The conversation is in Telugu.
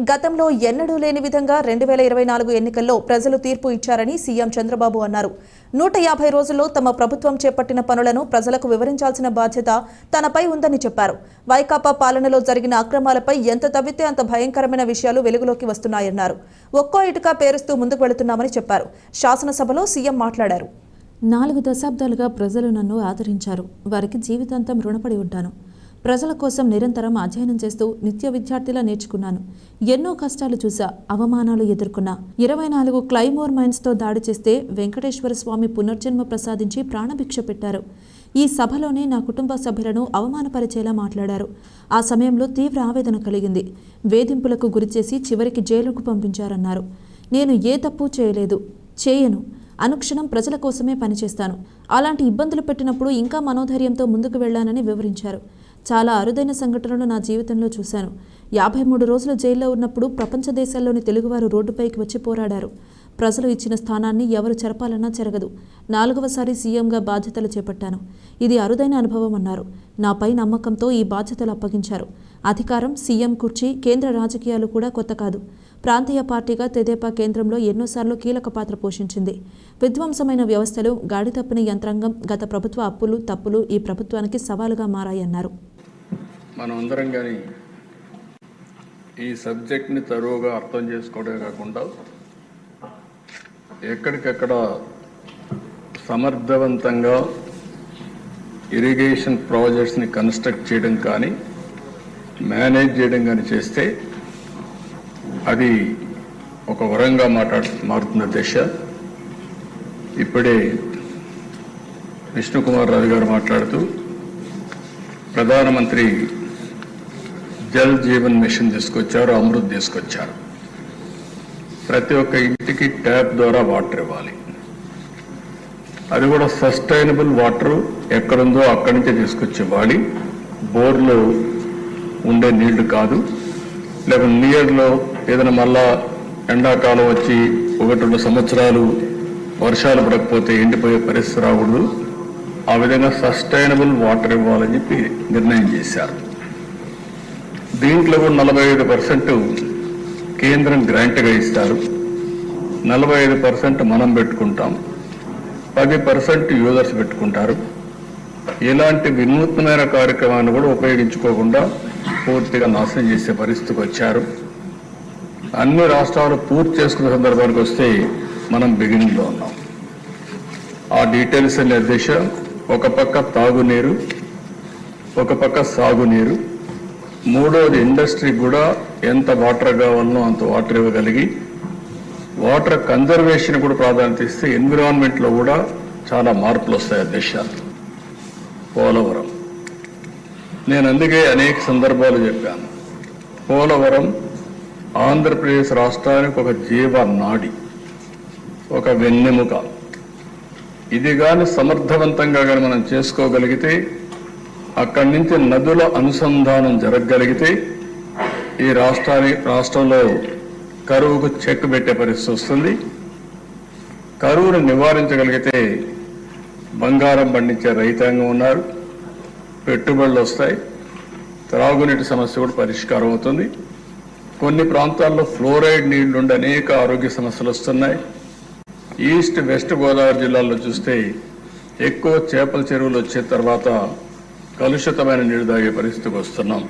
గతంలో ఎన్నడూ లేని విధంగా రెండు వేల ఇరవై నాలుగు ఎన్నికల్లో ప్రజలు తీర్పు ఇచ్చారని సీఎం చంద్రబాబు అన్నారు. నూట యాభై రోజుల్లో తమ ప్రభుత్వం చేపట్టిన పనులను ప్రజలకు వివరించాల్సిన బాధ్యత తనపై ఉందని చెప్పారు. వైకాపా పాలనలో జరిగిన అక్రమాలపై ఎంత తవ్వితే అంత భయంకరమైన విషయాలు వెలుగులోకి వస్తున్నాయన్నారు. ఒక్కో ఇటుక పేరుస్తూ ముందుకు వెళుతున్నామని చెప్పారు. శాసనసభలో సీఎం మాట్లాడారు. నాలుగు దశాబ్దాలుగా ప్రజలు నన్ను ఆదరించారు. వారికి జీవితాంతం రుణపడి ఉంటాను. ప్రజల కోసం నిరంతరం అధ్యయనం చేస్తూ నిత్య విద్యార్థిలా నేర్చుకున్నాను. ఎన్నో కష్టాలు చూసా అవమానాలు ఎదుర్కొన్నా. ఇరవై నాలుగు క్లైమోర్ మైన్స్తో దాడి చేస్తే వెంకటేశ్వర స్వామి పునర్జన్మ ప్రసాదించి ప్రాణభిక్ష పెట్టారు. ఈ సభలోనే నా కుటుంబ సభ్యులను అవమానపరిచేలా మాట్లాడారు. ఆ సమయంలో తీవ్ర ఆవేదన కలిగింది. వేధింపులకు గురిచేసి చివరికి జైలుకు పంపించారన్నారు. నేను ఏ తప్పు చేయలేదు. చేయను. అనుక్షణం ప్రజల కోసమే పనిచేస్తాను. అలాంటి ఇబ్బందులు పెట్టినప్పుడు ఇంకా మనోధైర్యంతో ముందుకు వెళ్ళానని వివరించారు. చాలా అరుదైన సంఘటనలు నా జీవితంలో చూశాను. యాభై మూడు రోజులు జైల్లో ఉన్నప్పుడు ప్రపంచ దేశాల్లోని తెలుగువారు రోడ్డుపైకి వచ్చి పోరాడారు. ప్రజలు ఇచ్చిన స్థానాన్ని ఎవరు చెరపాలన్నా జరగదు నాలుగవసారి సీఎంగా బాధ్యతలు చేపట్టాను. ఇది అరుదైన అనుభవం అన్నారు. నాపై నమ్మకంతో ఈ బాధ్యతలు అప్పగించారు. అధికారం సీఎం కుర్చీ కేంద్ర రాజకీయాలు కూడా కొత్త కాదు. ప్రాంతీయ పార్టీగా తెదేపా కేంద్రంలో ఎన్నోసార్లు కీలక పాత్ర పోషించింది. విధ్వంసమైన వ్యవస్థలు గాడితప్పిన యంత్రాంగం గత ప్రభుత్వ అప్పులు తప్పులు ఈ ప్రభుత్వానికి సవాలుగా మారాయన్నారు. మనం అందరం కానీ ఈ సబ్జెక్ట్ని తరువుగా అర్థం చేసుకోవడమే కాకుండా ఎక్కడికెక్కడ సమర్థవంతంగా ఇరిగేషన్ ప్రాజెక్ట్స్ని కన్స్ట్రక్ట్ చేయడం కానీ మేనేజ్ చేయడం కానీ చేస్తే అది ఒక వరంగా మాట్లాడు మారుతున్న దశ. ఇప్పుడే విష్ణుకుమార్ రావు గారు మాట్లాడుతూ ప్రధానమంత్రి జల్ జీవన్ మిషన్ తీసుకొచ్చారు అమృత్ తీసుకొచ్చారు. ప్రతి ఒక్క ఇంటికి ట్యాప్ ద్వారా వాటర్ ఇవ్వాలి. అది కూడా సస్టైనబుల్ వాటర్ ఎక్కడుందో అక్కడి నుంచే తీసుకొచ్చి ఇవ్వాలి. బోర్లో ఉండే నీళ్ళు కాదు. లేకపోతే నియర్లో ఏదైనా మళ్ళా ఎండాకాలం వచ్చి ఒకటి రెండు సంవత్సరాలు వర్షాలు పడకపోతే ఎండిపోయే పరిస్థితి రాకూడదు. ఆ విధంగా సస్టైనబుల్ వాటర్ ఇవ్వాలని చెప్పి నిర్ణయం చేశారు. దీంట్లో కూడా నలభై ఐదు పర్సెంట్ కేంద్రం గ్రాంట్గా ఇస్తారు. నలభై ఐదు పర్సెంట్ మనం పెట్టుకుంటాం. పది పర్సెంట్ యూజర్స్ పెట్టుకుంటారు. ఇలాంటి వినూత్నమైన కార్యక్రమాన్ని కూడా ఉపయోగించుకోకుండా పూర్తిగా నాశనం చేసే పరిస్థితికి వచ్చారు. అన్ని రాష్ట్రాలు పూర్తి చేసుకునే సందర్భానికి వస్తే మనం బిగినింగ్లో ఉన్నాం. ఆ డీటెయిల్స్ నిర్దేశం ఒక పక్క తాగునీరు ఒక పక్క సాగునీరు మూడోది ఇండస్ట్రీ కూడా ఎంత వాటర్ కావాలనో అంత వాటర్ ఇవ్వగలిగి వాటర్ కన్జర్వేషన్ కూడా ప్రాధాన్యత ఇస్తే ఎన్విరాన్మెంట్లో కూడా చాలా మార్పులు వస్తాయి ఆ దేశాలు పోలవరం. నేను అందుకే అనేక సందర్భాలు చెప్పాను. పోలవరం ఆంధ్రప్రదేశ్ రాష్ట్రానికి ఒక జీవ నాడి ఒక వెన్నెముక. ఇది కానీ సమర్థవంతంగా కానీ మనం చేసుకోగలిగితే అక్కడి నుంచి నదుల అనుసంధానం జరగగలిగితే ఈ రాష్ట్రాన్ని రాష్ట్రంలో కరువుకు చెక్ పెట్టే పరిస్థితి వస్తుంది. కరువును నివారించగలిగితే బంగారం పండించే రైతాంగం ఉన్నారు. పెట్టుబడులు వస్తాయి. త్రాగునీటి సమస్య కూడా పరిష్కారం అవుతుంది. కొన్ని ప్రాంతాల్లో ఫ్లోరైడ్ నీళ్ళు అనేక ఆరోగ్య సమస్యలు వస్తున్నాయి. ఈస్ట్ వెస్ట్ గోదావరి జిల్లాల్లో చూస్తే ఎక్కువ చేపల చెరువులు వచ్చే తర్వాత కలుషితమైన నీరు తాగే పరిస్థితికి వస్తున్నాం.